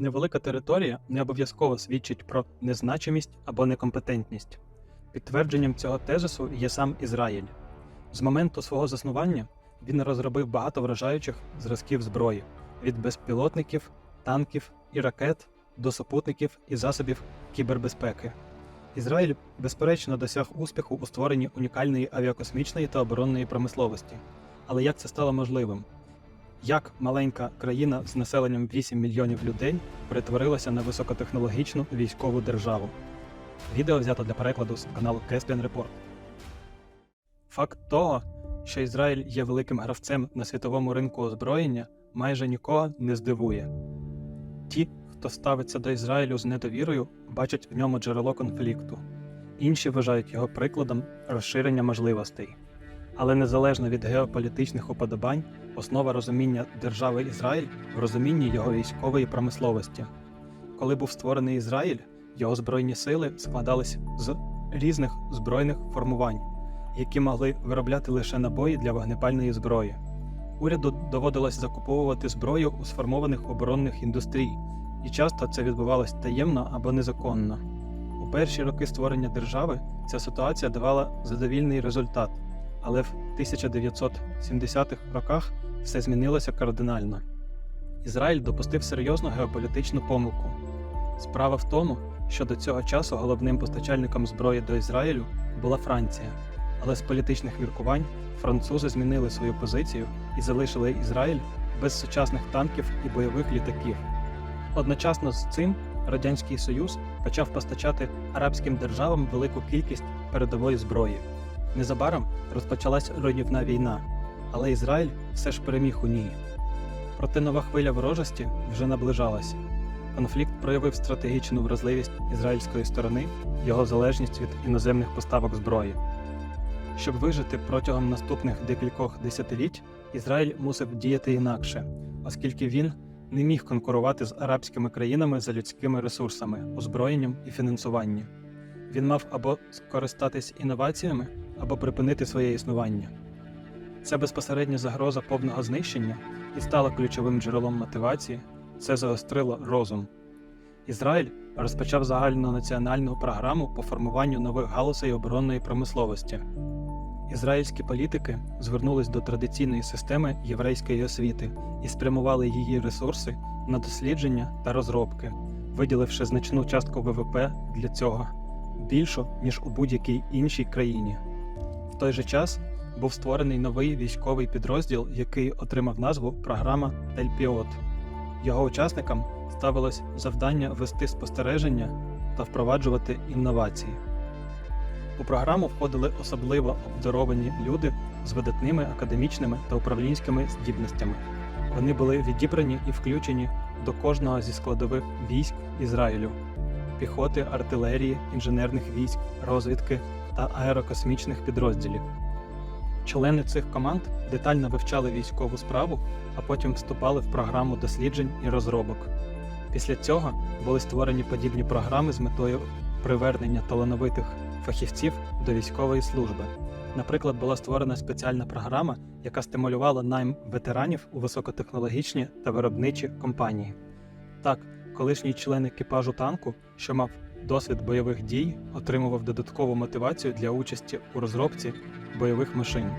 Невелика територія не обов'язково свідчить про незначимість або некомпетентність. Підтвердженням цього тезису є сам Ізраїль. З моменту свого заснування він розробив багато вражаючих зразків зброї від безпілотників, танків і ракет до супутників і засобів кібербезпеки. Ізраїль, безперечно, досяг успіху у створенні унікальної авіакосмічної та оборонної промисловості. Але як це стало можливим? Як маленька країна з населенням 8 мільйонів людей перетворилася на високотехнологічну військову державу? Відео взято для перекладу з каналу Caspian Report. Факт того, що Ізраїль є великим гравцем на світовому ринку озброєння, майже нікого не здивує. Ті, хто ставиться до Ізраїлю з недовірою, бачать в ньому джерело конфлікту. Інші вважають його прикладом розширення можливостей. Але незалежно від геополітичних уподобань, основа розуміння держави Ізраїль в розумінні його військової промисловості. Коли був створений Ізраїль, його збройні сили складались з різних збройних формувань, які могли виробляти лише набої для вогнепальної зброї. Уряду доводилось закуповувати зброю у сформованих оборонних індустрій, і часто це відбувалось таємно або незаконно. У перші роки створення держави ця ситуація давала задовільний результат, але в 1970-х роках все змінилося кардинально. Ізраїль допустив серйозну геополітичну помилку. Справа в тому, що до цього часу головним постачальником зброї до Ізраїлю була Франція, але з політичних міркувань французи змінили свою позицію і залишили Ізраїль без сучасних танків і бойових літаків. Одночасно з цим Радянський Союз почав постачати арабським державам велику кількість передової зброї. Незабаром розпочалась руйнівна війна, але Ізраїль все ж переміг у ній. Проте нова хвиля ворожості вже наближалася. Конфлікт проявив стратегічну вразливість ізраїльської сторони, його залежність від іноземних поставок зброї. Щоб вижити протягом наступних декількох десятиліть, Ізраїль мусив діяти інакше, оскільки він не міг конкурувати з арабськими країнами за людськими ресурсами, озброєнням і фінансуванням. Він мав або скористатись інноваціями, або припинити своє існування. Ця безпосередня загроза повного знищення і стала ключовим джерелом мотивації, це загострило розум. Ізраїль розпочав загальнонаціональну програму по формуванню нових галузей оборонної промисловості. Ізраїльські політики звернулись до традиційної системи єврейської освіти і спрямували її ресурси на дослідження та розробки, виділивши значну частку ВВП для цього більшу, ніж у будь-якій іншій країні. Той же час був створений новий військовий підрозділ, який отримав назву Програма Тельпіот. Його учасникам ставилось завдання вести спостереження та впроваджувати інновації. У програму входили особливо обдаровані люди з видатними академічними та управлінськими здібностями. Вони були відібрані і включені до кожного зі складових військ Ізраїлю піхоти, артилерії, інженерних військ, розвідки та аерокосмічних підрозділів. Члени цих команд детально вивчали військову справу, а потім вступали в програму досліджень і розробок. Після цього були створені подібні програми з метою привернення талановитих фахівців до військової служби. Наприклад, була створена спеціальна програма, яка стимулювала найм ветеранів у високотехнологічні та виробничі компанії. Так, колишній член екіпажу танку, що мав досвід бойових дій, отримував додаткову мотивацію для участі у розробці бойових машин.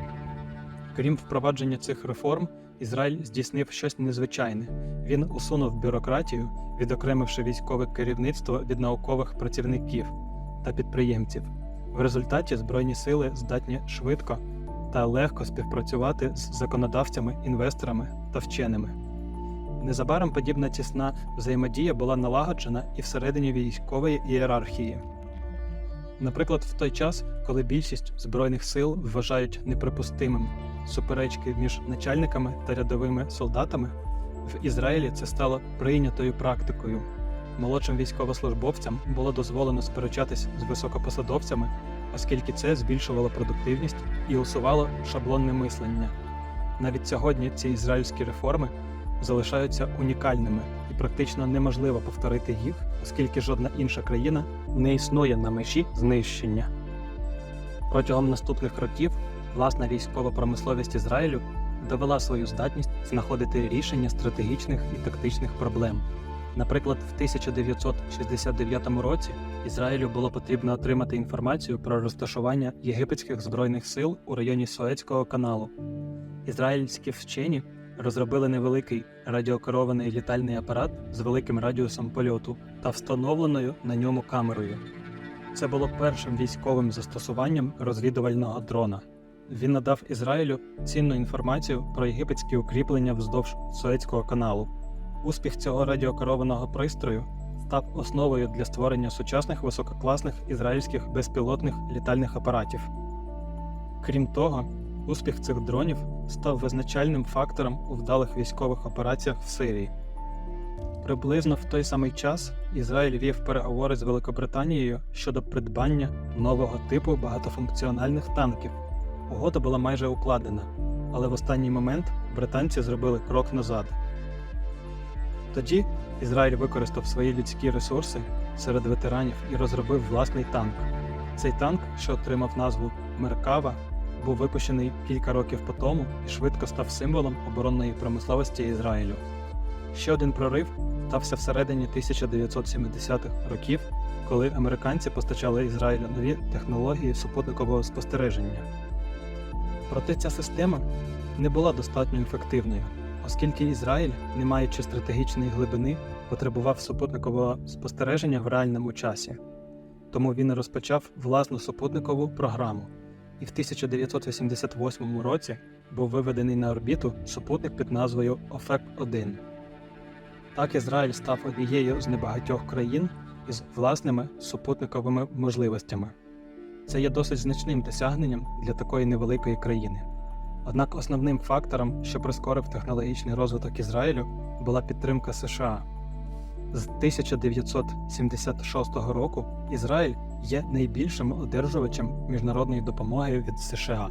Крім впровадження цих реформ, Ізраїль здійснив щось незвичайне. Він усунув бюрократію, відокремивши військове керівництво від наукових працівників та підприємців. В результаті Збройні сили здатні швидко та легко співпрацювати з законодавцями, інвесторами та вченими. Незабаром подібна тісна взаємодія була налагоджена і всередині військової ієрархії. Наприклад, в той час, коли більшість збройних сил вважають неприпустимим суперечки між начальниками та рядовими солдатами, в Ізраїлі це стало прийнятою практикою. Молодшим військовослужбовцям було дозволено сперечатись з високопосадовцями, оскільки це збільшувало продуктивність і усувало шаблонне мислення. Навіть сьогодні ці ізраїльські реформи залишаються унікальними і практично неможливо повторити їх, оскільки жодна інша країна не існує на межі знищення. Протягом наступних років власна військова промисловість Ізраїлю довела свою здатність знаходити рішення стратегічних і тактичних проблем. Наприклад, в 1969 році Ізраїлю було потрібно отримати інформацію про розташування єгипетських збройних сил у районі Суецького каналу. Ізраїльські вчені розробили невеликий радіокерований літальний апарат з великим радіусом польоту та встановленою на ньому камерою. Це було першим військовим застосуванням розвідувального дрона. Він надав Ізраїлю цінну інформацію про єгипетські укріплення вздовж Суецького каналу. Успіх цього радіокерованого пристрою став основою для створення сучасних висококласних ізраїльських безпілотних літальних апаратів. Крім того, успіх цих дронів став визначальним фактором у вдалих військових операціях в Сирії. Приблизно в той самий час Ізраїль вів переговори з Великобританією щодо придбання нового типу багатофункціональних танків. Угода була майже укладена, але в останній момент британці зробили крок назад. Тоді Ізраїль використав свої людські ресурси серед ветеранів і розробив власний танк. Цей танк, що отримав назву Меркава, був випущений кілька років по тому і швидко став символом оборонної промисловості Ізраїлю. Ще один прорив стався всередині 1970-х років, коли американці постачали Ізраїлю нові технології супутникового спостереження. Проте ця система не була достатньо ефективною, оскільки Ізраїль, не маючи стратегічної глибини, потребував супутникового спостереження в реальному часі. Тому він розпочав власну супутникову програму, і в 1988 році був виведений на орбіту супутник під назвою ОФЕК-1. Так Ізраїль став однією з небагатьох країн із власними супутниковими можливостями. Це є досить значним досягненням для такої невеликої країни. Однак основним фактором, що прискорив технологічний розвиток Ізраїлю, була підтримка США. З 1976 року Ізраїль є найбільшим одержувачем міжнародної допомоги від США.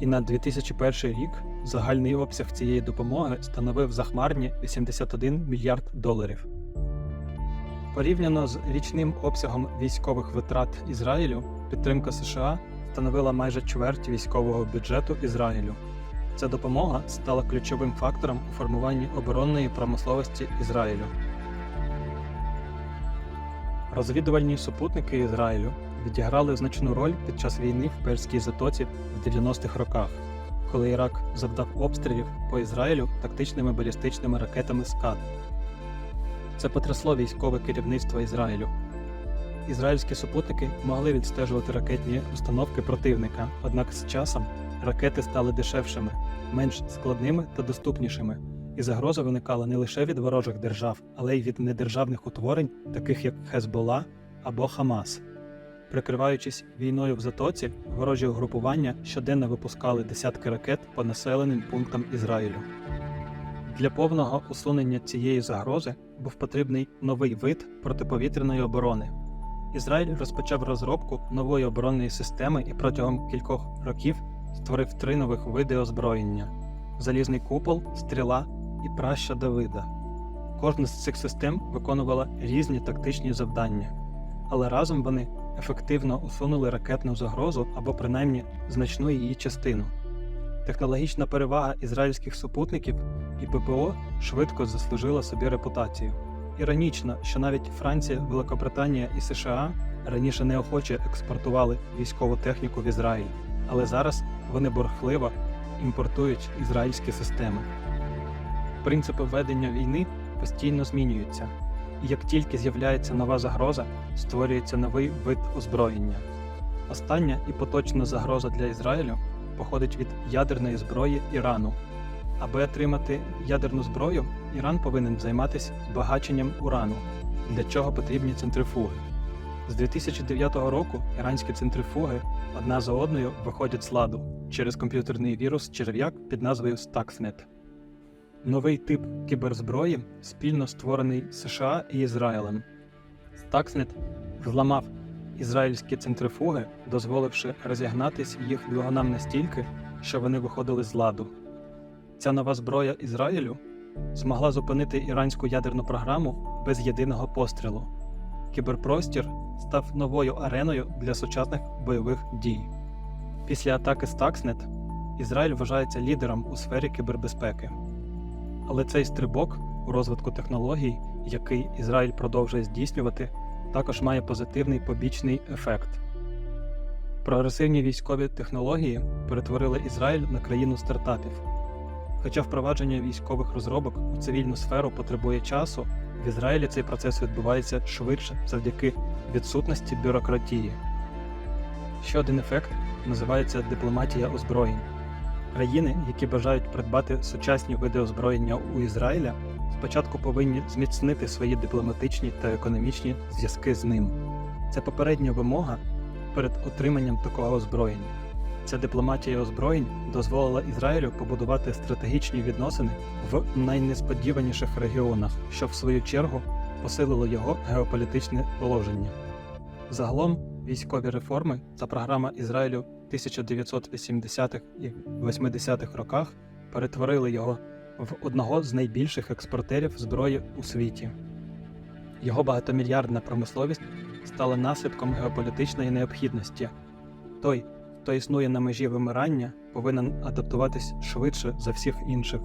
І на 2001 рік загальний обсяг цієї допомоги становив захмарні 81 мільярд доларів. Порівняно з річним обсягом військових витрат Ізраїлю, підтримка США становила майже чверть військового бюджету Ізраїлю. Ця допомога стала ключовим фактором у формуванні оборонної промисловості Ізраїлю. Розвідувальні супутники Ізраїлю відіграли значну роль під час війни в Перській затоці в 90-х роках, коли Ірак завдав обстрілів по Ізраїлю тактичними балістичними ракетами СКАД. Це потрясло військове керівництво Ізраїлю. Ізраїльські супутники могли відстежувати ракетні установки противника, однак з часом ракети стали дешевшими, менш складними та доступнішими, і загроза виникала не лише від ворожих держав, але й від недержавних утворень, таких як Хезбола або Хамас. Прикриваючись війною в Затоці, ворожі угрупування щоденно випускали десятки ракет по населеним пунктам Ізраїлю. Для повного усунення цієї загрози був потрібний новий вид протиповітряної оборони. Ізраїль розпочав розробку нової оборонної системи і протягом кількох років створив три нових види озброєння: залізний купол, стріла і праща Давида. Кожна з цих систем виконувала різні тактичні завдання, але разом вони ефективно усунули ракетну загрозу або принаймні значну її частину. Технологічна перевага ізраїльських супутників і ППО швидко заслужила собі репутацію. Іронічно, що навіть Франція, Великобританія і США раніше неохоче експортували військову техніку в Ізраїль, але зараз вони борхливо імпортують ізраїльські системи. Принципи ведення війни постійно змінюються, і як тільки з'являється нова загроза, створюється новий вид озброєння. Остання і поточна загроза для Ізраїлю походить від ядерної зброї Ірану. Аби отримати ядерну зброю, Іран повинен займатися збагаченням урану, для чого потрібні центрифуги. З 2009 року іранські центрифуги одна за одною виходять з ладу через комп'ютерний вірус черв'як під назвою Stuxnet. Новий тип кіберзброї спільно створений США і Ізраїлем. Stuxnet зламав ізраїльські центрифуги, дозволивши розігнатись їх двигунам настільки, що вони виходили з ладу. Ця нова зброя Ізраїлю змогла зупинити іранську ядерну програму без єдиного пострілу. Кіберпростір став новою ареною для сучасних бойових дій. Після атаки Stuxnet Ізраїль вважається лідером у сфері кібербезпеки. Але цей стрибок у розвитку технологій, який Ізраїль продовжує здійснювати, також має позитивний побічний ефект. Прогресивні військові технології перетворили Ізраїль на країну стартапів. Хоча впровадження військових розробок у цивільну сферу потребує часу, в Ізраїлі цей процес відбувається швидше завдяки відсутності бюрократії. Ще один ефект називається дипломатія озброєнь. Країни, які бажають придбати сучасні види озброєння у Ізраїля, спочатку повинні зміцнити свої дипломатичні та економічні зв'язки з ним. Це попередня вимога перед отриманням такого озброєння. Ця дипломатія озброєнь дозволила Ізраїлю побудувати стратегічні відносини в найнесподіваніших регіонах, що в свою чергу посилило його геополітичне положення. Загалом військові реформи та програма Ізраїлю 1980-х і 80-х роках перетворили його в одного з найбільших експортерів зброї у світі. Його багатомільярдна промисловість стала наслідком геополітичної необхідності. Той, хто існує на межі вимирання, повинен адаптуватись швидше за всіх інших.